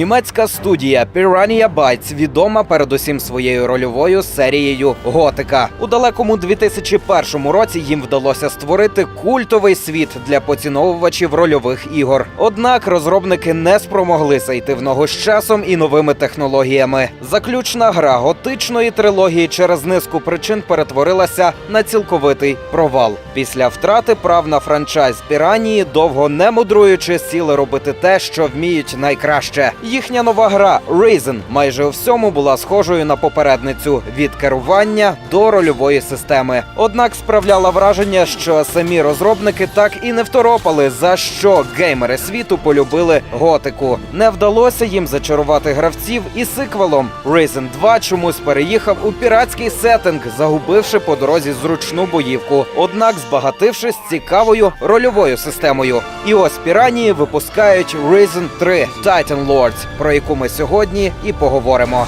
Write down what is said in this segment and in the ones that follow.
Німецька студія Piranha Bytes відома передусім своєю рольовою серією Готика. У далекому 2001 році їм вдалося створити культовий світ для поціновувачів рольових ігор. Однак розробники не спромоглися йти в ногу з часом і новими технологіями. Заключна гра готичної трилогії через низку причин перетворилася на цілковитий провал. Після втрати прав на франчайз Піранії, довго не мудруючи, сіли робити те, що вміють найкраще. Їхня нова гра Raisin майже у всьому була схожою на попередницю від керування до рольової системи. Однак справляла враження, що самі розробники так і не второпали, за що геймери світу полюбили готику. Не вдалося їм зачарувати гравців і сиквелом. Raisin 2 чомусь переїхав у піратський сеттинг, загубивши по дорозі зручну боївку, однак збагатившись цікавою рольовою системою. І ось піранії випускають Raisin 3 Titan Lords, про яку ми сьогодні і поговоримо.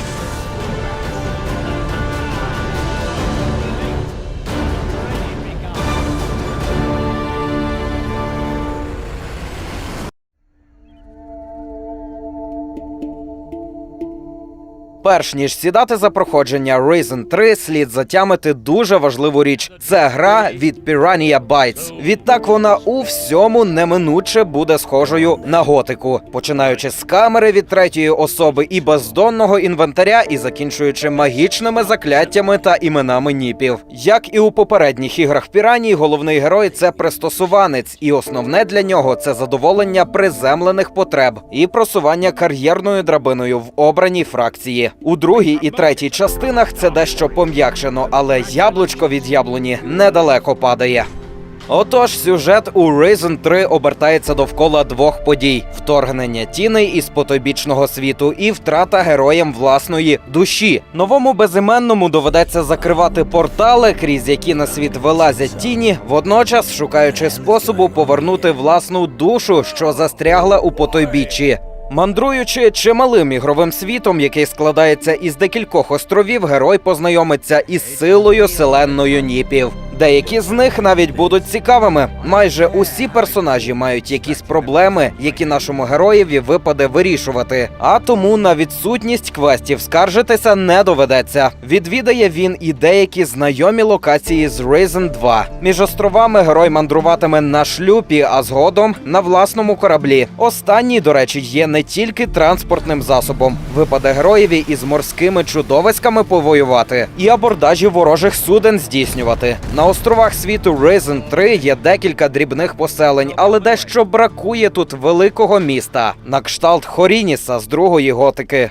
Перш ніж сідати за проходження Raisin 3, слід затямити дуже важливу річ. Це гра від Piranha Bytes. Відтак вона у всьому неминуче буде схожою на готику, починаючи з камери від третьої особи і бездонного інвентаря, і закінчуючи магічними закляттями та іменами ніпів. Як і у попередніх іграх Піранії, головний герой це пристосуванець, і основне для нього це задоволення приземлених потреб і просування кар'єрною драбиною в обраній фракції. У другій і третій частинах це дещо пом'якшено, але яблучко від яблуні недалеко падає. Отож, сюжет у Raisin 3 обертається довкола двох подій: вторгнення тіней із потойбічного світу і втрата героям власної душі. Новому безіменному доведеться закривати портали, крізь які на світ вилазять тіні, водночас шукаючи способу повернути власну душу, що застрягла у потойбіччі. Мандруючи чималим ігровим світом, який складається із декількох островів, герой познайомиться із силою селенною ніпів. Деякі з них навіть будуть цікавими. Майже усі персонажі мають якісь проблеми, які нашому героєві випаде вирішувати. А тому на відсутність квестів скаржитися не доведеться. Відвідає він і деякі знайомі локації з Raisin 2. Між островами герой мандруватиме на шлюпі, а згодом на власному кораблі. Останній, до речі, є не тільки транспортним засобом. Випаде героєві із морськими чудовиськами повоювати і абордажі ворожих суден здійснювати. На островах світу Raisin 3 є декілька дрібних поселень, але дещо бракує тут великого міста на кшталт Хорініса з другої готики.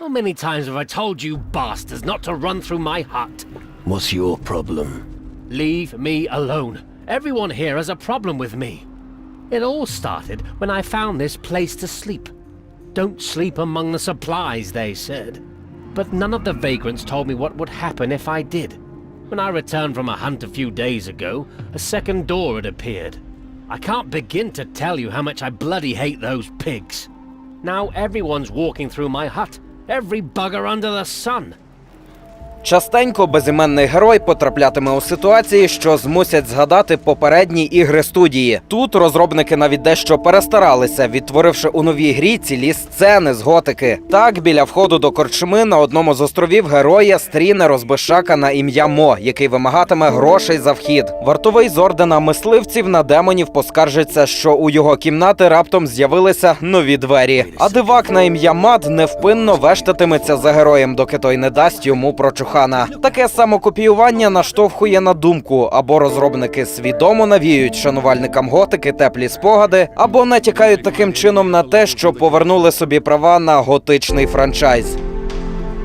How many times have I told you bastards not to run through my hut? What's your problem? Leave me alone. Everyone here has a problem with me. It all started when I found this place to sleep. Don't sleep among the supplies, they said. But none of the vagrants told me what would happen if I did. When I returned from a hunt a few days ago, a second door had appeared. I can't begin to tell you how much I bloody hate those pigs. Now everyone's walking through my hut. Every bugger under the sun. Частенько безіменний герой потраплятиме у ситуації, що змусять згадати попередні ігри студії. Тут розробники навіть дещо перестаралися, відтворивши у новій грі цілі сцени з готики. Так, біля входу до корчми на одному з островів героя стріне розбишака на ім'я Мо, який вимагатиме грошей за вхід. Вартовий з ордена мисливців на демонів поскаржиться, що у його кімнати раптом з'явилися нові двері. А дивак на ім'я Мад невпинно вештатиметься за героєм, доки той не дасть йому прочухана. Таке самокопіювання наштовхує на думку, або розробники свідомо навіюють шанувальникам готики теплі спогади, або натякають таким чином на те, що повернули собі права на готичний франчайз.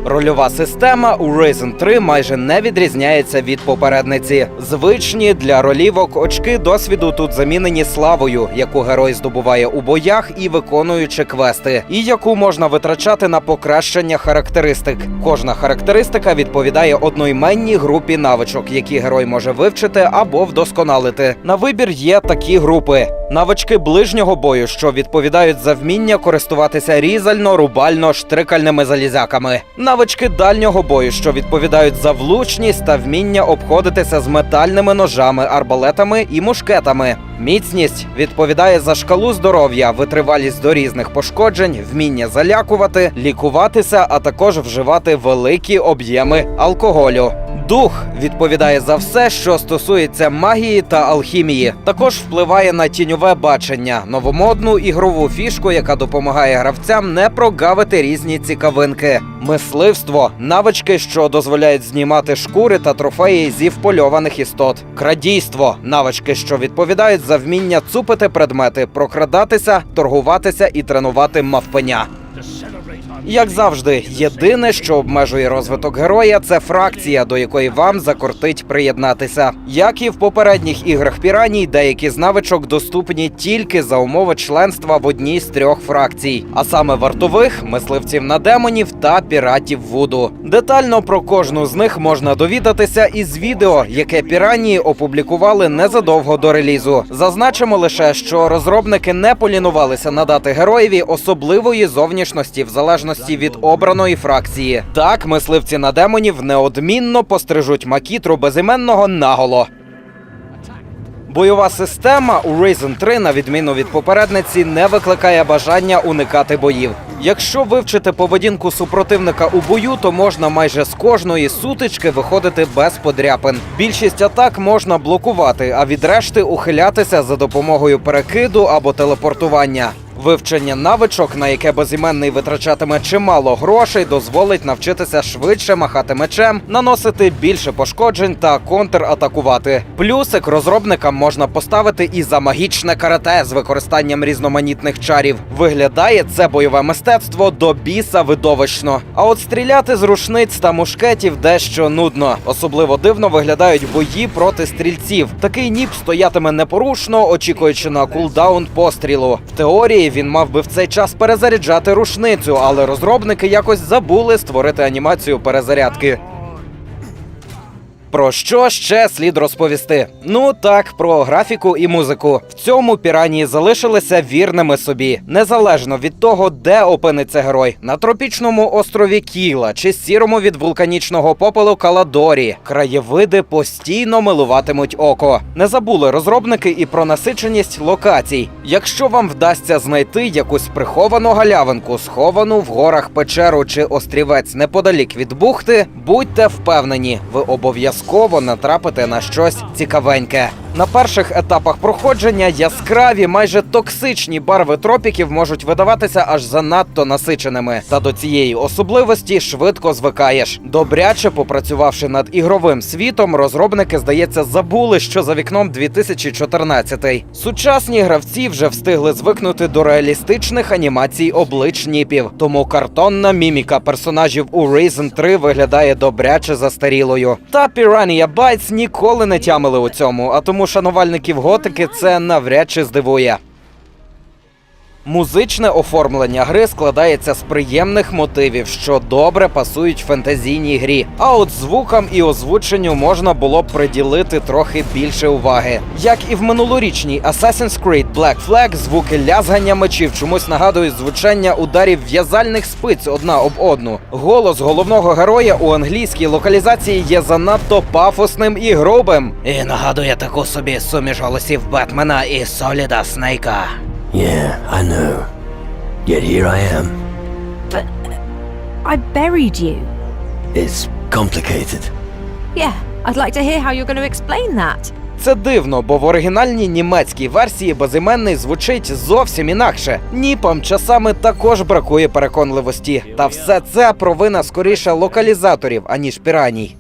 Рольова система у Raisin 3 майже не відрізняється від попередниці. Звичні для ролівок очки досвіду тут замінені славою, яку герой здобуває у боях і виконуючи квести, і яку можна витрачати на покращення характеристик. Кожна характеристика відповідає одноіменній групі навичок, які герой може вивчити або вдосконалити. На вибір є такі групи: навички ближнього бою, що відповідають за вміння користуватися різально, рубально, штрикальними залізяками. Навички дальнього бою, що відповідають за влучність та вміння обходитися з метальними ножами, арбалетами і мушкетами. Міцність відповідає за шкалу здоров'я, витривалість до різних пошкоджень, вміння залякувати, лікуватися, а також вживати великі об'єми алкоголю. Дух відповідає за все, що стосується магії та алхімії. Також впливає на тіньове бачення, новомодну ігрову фішку, яка допомагає гравцям не прогавити різні цікавинки. Мисливство навички, що дозволяють знімати шкури та трофеї зі впольованих істот. Крадійство навички, що відповідають за вміння цупити предмети, прокрадатися, торгуватися і тренувати мавпеня. Як завжди, єдине, що обмежує розвиток героя, це фракція, до якої вам закортить приєднатися. Як і в попередніх іграх піраній, деякі з навичок доступні тільки за умови членства в одній з трьох фракцій, а саме вартових, мисливців на демонів та піратів Вуду. Детально про кожну з них можна довідатися із відео, яке піранії опублікували незадовго до релізу. Зазначимо лише, що розробники не полінувалися надати героєві особливої зовнішності в залежності від обраної фракції. Так, мисливці на демонів неодмінно пострижуть макітру безіменного наголо. Бойова система у Risen 3, на відміну від попередниці, не викликає бажання уникати боїв. Якщо вивчити поведінку супротивника у бою, то можна майже з кожної сутички виходити без подряпин. Більшість атак можна блокувати, а від решти ухилятися за допомогою перекиду або телепортування. Вивчення навичок, на яке безіменний витрачатиме чимало грошей, дозволить навчитися швидше махати мечем, наносити більше пошкоджень та контратакувати. Плюсик розробникам можна поставити і за магічне карате з використанням різноманітних чарів. Виглядає це бойове мистецтво до біса видовищно. А от стріляти з рушниць та мушкетів дещо нудно. Особливо дивно виглядають бої проти стрільців. Такий ніп стоятиме непорушно, очікуючи на кулдаун пострілу. В теорії він мав би в цей час перезаряджати рушницю, але розробники якось забули створити анімацію перезарядки. Про що ще слід розповісти? Ну так, про графіку і музику. В цьому піранії залишилися вірними собі, незалежно від того, де опиниться герой на тропічному острові Кіла чи сірому від вулканічного попелу Каладорі. Краєвиди постійно милуватимуть око. Не забули розробники і про насиченість локацій. Якщо вам вдасться знайти якусь приховану галявинку, сховану в горах печеру чи острівець неподалік від бухти, будьте впевнені, ви обов'язково натрапите на щось цікавеньке. На перших етапах проходження яскраві, майже токсичні барви тропіків можуть видаватися аж занадто насиченими. Та до цієї особливості швидко звикаєш. Добряче попрацювавши над ігровим світом, розробники, здається, забули, що за вікном 2014. Сучасні гравці вже встигли звикнути до реалістичних анімацій облич ніпів, тому картонна міміка персонажів у Risen 3 виглядає добряче застарілою. Та Piranha Bytes ніколи не тямили у цьому, а тому шанувальників готики це навряд чи здивує. Музичне оформлення гри складається з приємних мотивів, що добре пасують фентезійній грі. А от звукам і озвученню можна було б приділити трохи більше уваги. Як і в минулорічній Assassin's Creed Black Flag, звуки лязгання мечів чомусь нагадують звучання ударів в'язальних спиць одна об одну. Голос головного героя у англійській локалізації є занадто пафосним і грубим. І нагадує таку собі суміш голосів Бетмена і Соліда Снейка. Yeah, I know. Yet here I am. But I buried you. It's complicated. Yeah, I'd like to hear how you're going to explain that. Це дивно, бо в оригінальній німецькій версії безіменний звучить зовсім інакше. Ніпам часами також бракує переконливості. Та все це провина скоріше локалізаторів, аніж піраній.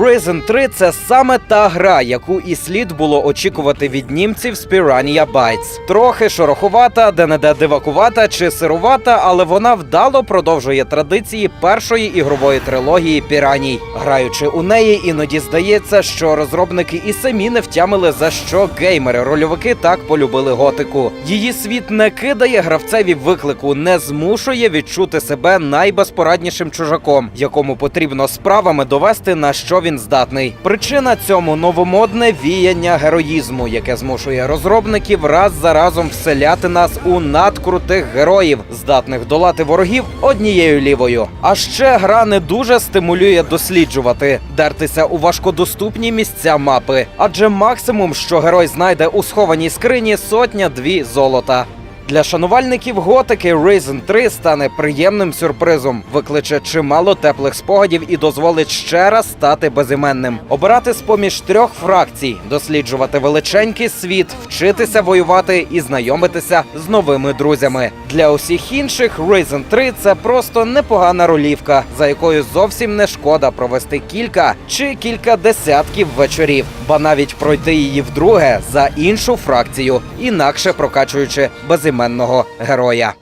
Risen 3 – це саме та гра, яку і слід було очікувати від німців з Piranha Bytes. Трохи шорохувата, де-не-де дивакувата чи сирувата, але вона вдало продовжує традиції першої ігрової трилогії Піраній. Граючи у неї, іноді здається, що розробники і самі не втямили, за що геймери-рольовики так полюбили готику. Її світ не кидає гравцеві виклику, не змушує відчути себе найбезпораднішим чужаком, якому потрібно справами довести на що він здатний. Причина цьому новомодне віяння героїзму, яке змушує розробників раз за разом вселяти нас у надкрутих героїв, здатних долати ворогів однією лівою. А ще гра не дуже стимулює досліджувати, дертися у важкодоступні місця мапи, адже максимум, що герой знайде у схованій скрині, сотня дві золота. Для шанувальників готики Risen 3 стане приємним сюрпризом, викличе чимало теплих спогадів і дозволить ще раз стати безіменним, обирати з поміж трьох фракцій, досліджувати величенький світ, вчитися воювати і знайомитися з новими друзями. Для усіх інших Risen 3 це просто непогана ролівка, за якою зовсім не шкода провести кілька чи кілька десятків вечорів, ба навіть пройти її вдруге за іншу фракцію, інакше прокачуючи безіменного героя.